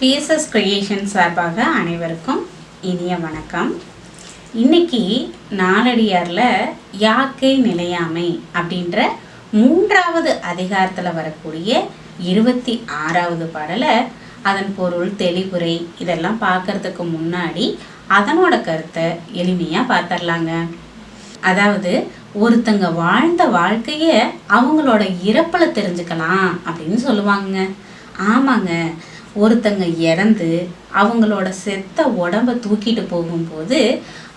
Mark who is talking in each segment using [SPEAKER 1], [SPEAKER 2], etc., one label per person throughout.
[SPEAKER 1] BSS creation சார்பாக அனைவருக்கும் இனிய வணக்கம். இன்னைக்கு நாலடியாரில் யாக்கை நிலையாமை அப்படின்ற மூன்றாவது அதிகாரத்தில் வரக்கூடிய இருபத்தி ஆறாவது பாடலை அதன் பொருள் தெளிவுரை இதெல்லாம் பார்க்கறதுக்கு முன்னாடி அதனோட கருத்தை எளிமையாக பார்த்துடலாங்க அதாவது ஒருத்தங்க வாழ்ந்த வாழ்க்கையை அவங்களோட இறப்பில் தெரிஞ்சுக்கலாம் அப்படின்னு சொல்லுவாங்க ஆமாங்க. ஒருத்தங்க இறந்து அவங்களோட செத்த உடம்ப தூக்கிட்டு போகும்போது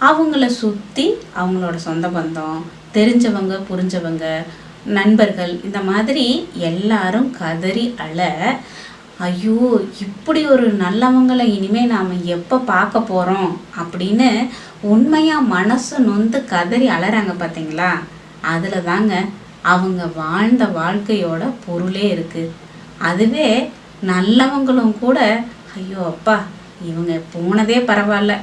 [SPEAKER 1] அவங்கள சுற்றி அவங்களோட சொந்த பந்தம் தெரிஞ்சவங்க புரிஞ்சவங்க நண்பர்கள் இந்த மாதிரி எல்லாரும் கதறி அழ ஐயோ இப்படி ஒரு நல்லவங்களை இனிமே நாம் எப்போ பார்க்க போகிறோம் அப்படின்னு உண்மையாக மனசு நொந்து கதறி அழறாங்க பார்த்தீங்களா அதில் தாங்க அவங்க வாழ்ந்த வாழ்க்கையோட பொருளே இருக்குது அதுவே நல்லவங்களும் கூட ஐயோ அப்பா இவங்க போனதே பரவாயில்ல.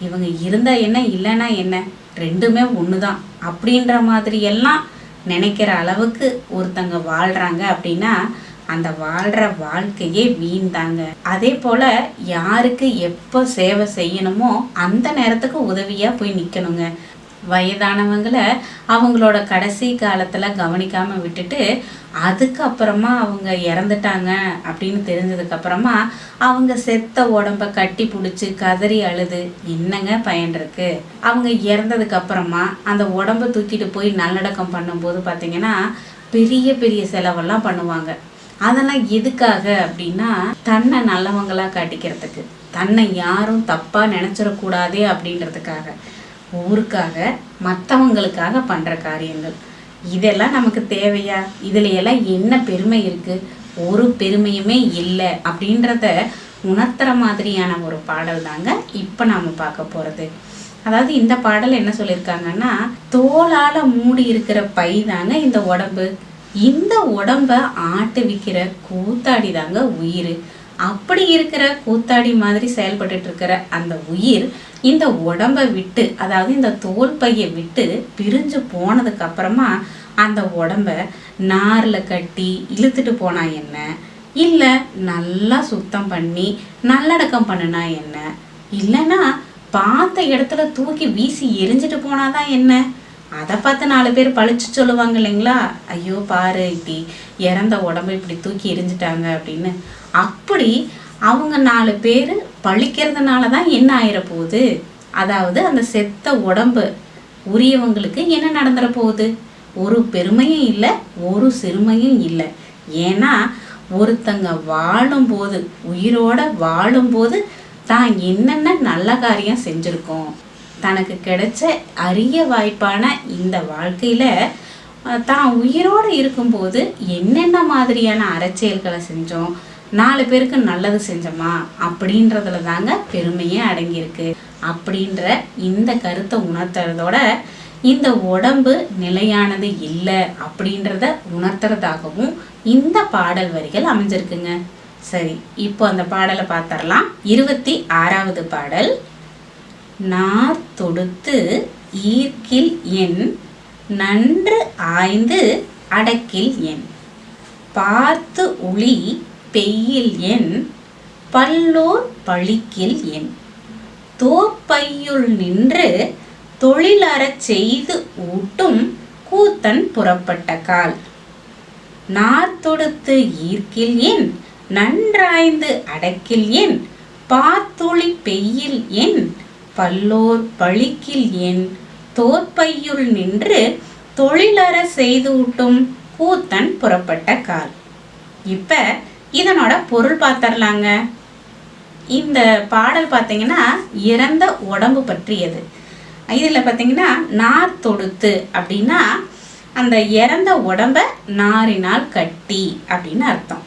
[SPEAKER 1] இவங்க இருந்தா என்ன இல்லைன்னா என்ன ரெண்டுமே ஒன்று தான் அப்படின்ற மாதிரி எல்லாம் நினைக்கிற அளவுக்கு ஒருத்தங்க வாழ்கிறாங்க அப்படின்னா அந்த வாழ்கிற வாழ்க்கையே வீண் தாங்க அதே போல் யாருக்கு எப்போ சேவை செய்யணுமோ அந்த நேரத்துக்கு உதவியாக போய் நிற்கணுங்க வயதானவங்களை அவங்களோட கடைசி காலத்தில் கவனிக்காமல் விட்டுட்டு அதுக்கப்புறமா அவங்க இறந்துட்டாங்க அப்படின்னு தெரிஞ்சதுக்கப்புறமா அவங்க செத்த உடம்ப கட்டி பிடிச்சி கதறி அழுது என்னங்க பயன் இருக்கு? அவங்க இறந்ததுக்கு அப்புறமா அந்த உடம்ப தூக்கிட்டு போய் நல்லடக்கம் பண்ணும்போது பார்த்தீங்கன்னா பெரிய பெரிய செலவெல்லாம் பண்ணுவாங்க. அதெல்லாம் எதுக்காக அப்படின்னா தன்னை நல்லவங்களா காட்டிக்கிறதுக்கு. தன்னை யாரும் தப்பாக நினச்சிடக்கூடாதே அப்படின்றதுக்காக. ஊருக்காக மற்றவங்களுக்காக பண்ணுற காரியங்கள். இதெல்லாம் நமக்கு தேவையா? இதுல எல்லாம் என்ன பெருமை இருக்குது ஒரு பெருமையுமே இல்லை அப்படின்றத உணர்த்துற மாதிரியான ஒரு பாடல் தாங்க இப்போ நாம பார்க்க போகிறது அதாவது இந்த பாடல் என்ன சொல்லியிருக்காங்கன்னா தோலால் மூடி இருக்கிற பை தாங்க இந்த உடம்பு. இந்த உடம்ப ஆட்டுவிக்கிற கூத்தாடி தாங்க உயிர். அப்படி இருக்கிற கூத்தாடி மாதிரி செயல்பட்டுட்டு இருக்கிற அந்த உயிர் இந்த உடம்ப விட்டு அதாவது இந்த தோல் பையை விட்டு பிரிஞ்சு போனதுக்கு அப்புறமா அந்த உடம்ப நாரில் கட்டி இழுத்துட்டு போனா என்ன? இல்லை நல்லா சுத்தம் பண்ணி நல்லடக்கம் பண்ணினா என்ன? இல்லைன்னா பார்த்த இடத்துல தூக்கி வீசி எரிஞ்சிட்டு போனாதான் என்ன? அதை பார்த்து நாலு பேர் பழிச்சு சொல்லுவாங்க இல்லைங்களா? ஐயோ பாரு இப்படி இறந்த உடம்ப இப்படி தூக்கி எரிஞ்சிட்டாங்க அப்படின்னு. அப்படி அவங்க நாலு பேர் பழிக்கிறதுனால தான் என்ன ஆயிர போகுது அதாவது அந்த செத்த உடம்பு உரியவங்களுக்கு என்ன நடந்துட போகுது ஒரு பெருமையும் இல்லை ஒரு சிறுமையும் இல்லை. ஏன்னா ஒருத்தங்க வாழும்போது உயிரோட வாழும்போது தான் என்னென்ன நல்ல காரியம் செஞ்சுருக்கோம். தனக்கு கிடைச்ச அரிய வாய்ப்பான இந்த வாழ்க்கையில் தான் உயிரோடு இருக்கும்போது என்னென்ன மாதிரியான அறச்செயல்களை செஞ்சோம் நாலு பேருக்கு நல்லது செஞ்சோமா அப்படின்றதுல தாங்க பெருமையே அடங்கியிருக்கு. அப்படின்ற இந்த கருத்தை உணர்த்துறதோட இந்த உடம்பு நிலையானது இல்லை அப்படின்றத உணர்த்துறதாகவும் இந்த பாடல் வரிகள் அமைஞ்சிருக்குங்க. சரி இப்போ அந்த பாடலை பார்த்தரலாம் இருபத்தி ஆறாவது பாடல். நார் தொடுத்து ஈர்க்கில் என் நன்று ஆய்ந்து அடக்கில் என். பார்த்து உளி பெய்யில் என் பல்லோர் பழிக்கில் என். தோப்பையுள் நின்று தொழிலறச் செய்து ஊட்டும் கூத்தன் புறப்பட்ட கால். நார் தொடுத்து ஈர்க்கில் என் நன்றாய்ந்து அடக்கில் என் பார்த்தொளி பெய்யில் என் பல்லோர் பழிக்கில் என் தோற்பையுள் நின்று தொழிலற செய்து ஊட்டும் கூத்தன் புறப்பட்ட கால். இப்ப இதனோட பொருள் பார்த்தர்லாங்க இந்த பாடல் பார்த்தீங்கன்னா இறந்த உடம்பு பற்றியது. இதில் பார்த்தீங்கன்னா நார் தொடுத்து அப்படின்னா அந்த இறந்த உடம்ப நாரினால் கட்டி அப்படின்னு அர்த்தம்.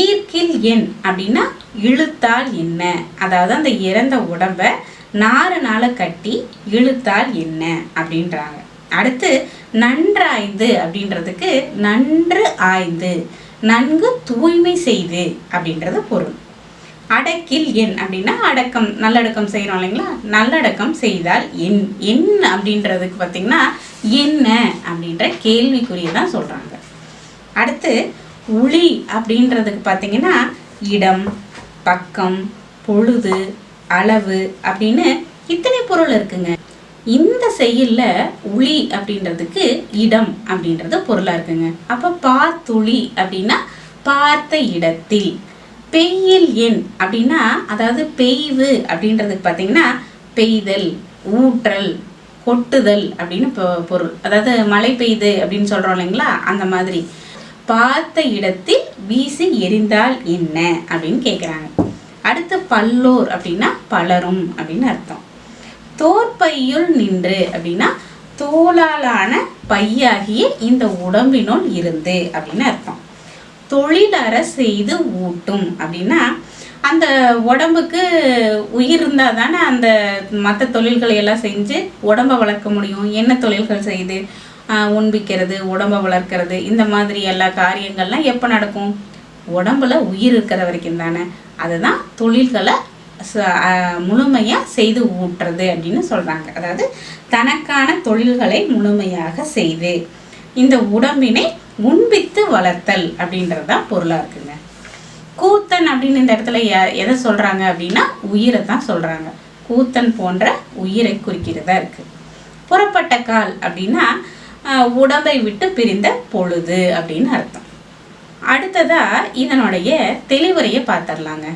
[SPEAKER 1] ஈர்க்கில் எண் அப்படின்னா இழுத்தால் என்ன? அதாவது அந்த இறந்த உடம்ப நாறுனால கட்டி இழுத்தால் என்ன? அப்படின்றாங்க. அடுத்து நன்றாய்ந்து அப்படின்றதுக்கு நன்று ஆய்ந்து நன்கு தூய்மை செய்து அப்படின்றது பொருள். அடக்கில் எண் அப்படின்னா அடக்கம் நல்லடக்கம் செய்கிறோம் இல்லைங்களா? நல்லடக்கம் செய்தால் என் என் அப்படின்றதுக்கு பார்த்தீங்கன்னா என்ன அப்படின்ற கேள்விக்குரிய தான் சொல்கிறாங்க அடுத்து ஒளி அப்படின்றதுக்கு பார்த்தீங்கன்னா இடம் பக்கம் பொழுது அளவு அப்படின்னு இத்தனை பொருள் இருக்குங்க. இந்த செய்யல உளி அப்படின்றதுக்கு இடம் அப்படின்றது பொருளாக இருக்குங்க. அப்போ பார்த்துளி அப்படின்னா பார்த்த இடத்தில். பெய்யில் எண் அப்படின்னா அதாவது பெய்வு அப்படின்றதுக்கு பார்த்தீங்கன்னா பெய்தல் ஊற்றல் கொட்டுதல் அப்படின்னு பொருள். அதாவது மழை பெய்யுது அப்படின்னு சொல்கிறோம் இல்லைங்களா? அந்த மாதிரி. பார்த்த இடத்தில் வீசி எரிந்தால் என்ன அப்படின்னு கேட்குறாங்க அடுத்து பல்லோர் அப்படின்னா பலரும் அப்படின்னு அர்த்தம். தோற்பையுள் நின்று அப்படின்னா தோலாலான பையாகிய இந்த உடம்பினுள் இருந்து அப்படின்னு அர்த்தம். தொழிலற செய்து ஊட்டும் அப்படின்னா அந்த உடம்புக்கு உயிர் இருந்தால் தானே அந்த மற்ற தொழில்களை எல்லாம் செஞ்சு உடம்பை வளர்க்க முடியும். என்ன தொழில்கள் செய்து உண்பிக்கிறது உடம்பை வளர்க்கறது இந்த மாதிரி எல்லா காரியங்கள்லாம் எப்போ நடக்கும்? உடம்புல உயிர் இருக்கிற வரைக்கும் தானே. அதுதான் தொழில்களை ச- செய்து ஊட்டுறது அப்படின்னு சொல்கிறாங்க அதாவது தனக்கான தொழில்களை முழுமையாக செய்து இந்த உடம்பினை உண்பித்து வளர்த்தல் அப்படின்றது தான் பொருளாக இருக்குங்க. கூத்தன் அப்படின்னு இந்த இடத்துல எதை சொல்கிறாங்க அப்படின்னா உயிரை தான் சொல்கிறாங்க கூத்தன் போன்ற உயிரை குறிக்கிறதா இருக்குது புறப்பட்ட கால் அப்படின்னா உடம்பை விட்டு பிரிந்த பொழுது அப்படின்னு அர்த்தம். அடுத்ததா இதனுடைய தெளிவுரையை பார்த்துடலாங்க.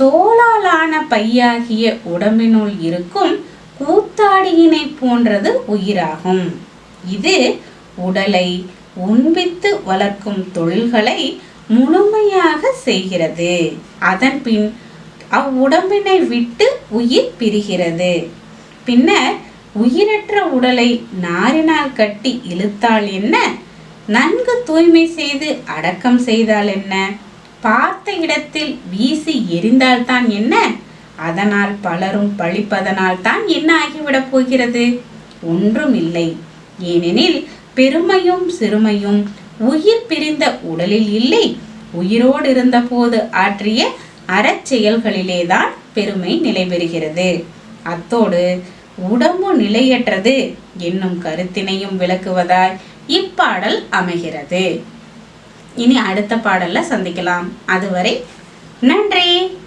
[SPEAKER 1] தோளாலான பையாகிய உடம்பினுள் இருக்கும் கூத்தாடியினை போன்றது உயிராகும். இது உடலை உண்பித்து வளர்க்கும் தொழில்களை முழுமையாக செய்கிறது. அதன்பின் அவ்வுடம்பினை விட்டு உயிர் பிரிகிறது. பின்னர் உயிரற்ற உடலை நாரினால் கட்டி இழுத்தால் என்ன? நன்கு தூய்மை செய்து அடக்கம் செய்தால் என்ன? பார்த்த இடத்தில் வீசி எரிந்தால்தான் என்ன? அதனால் பலரும் பழிப்பதனால் தான் என்ன ஆகிவிடப் போகிறது? ஒன்றும் இல்லை. ஏனெனில் பெருமையும் சிறுமையும் உயிர் பிரிந்த உடலில் இல்லை. உயிரோடு இருந்தபோது ஆற்றிய அறச்செயல்களிலேதான் பெருமை நிலை பெறுகிறது அத்தோடு உடம்பு நிலையற்றது என்னும் கருத்தினையும் விளக்குவதாய் இப்பாடல் அமைகிறது. இனி அடுத்த பாடல்ல சந்திக்கலாம். அதுவரை நன்றி.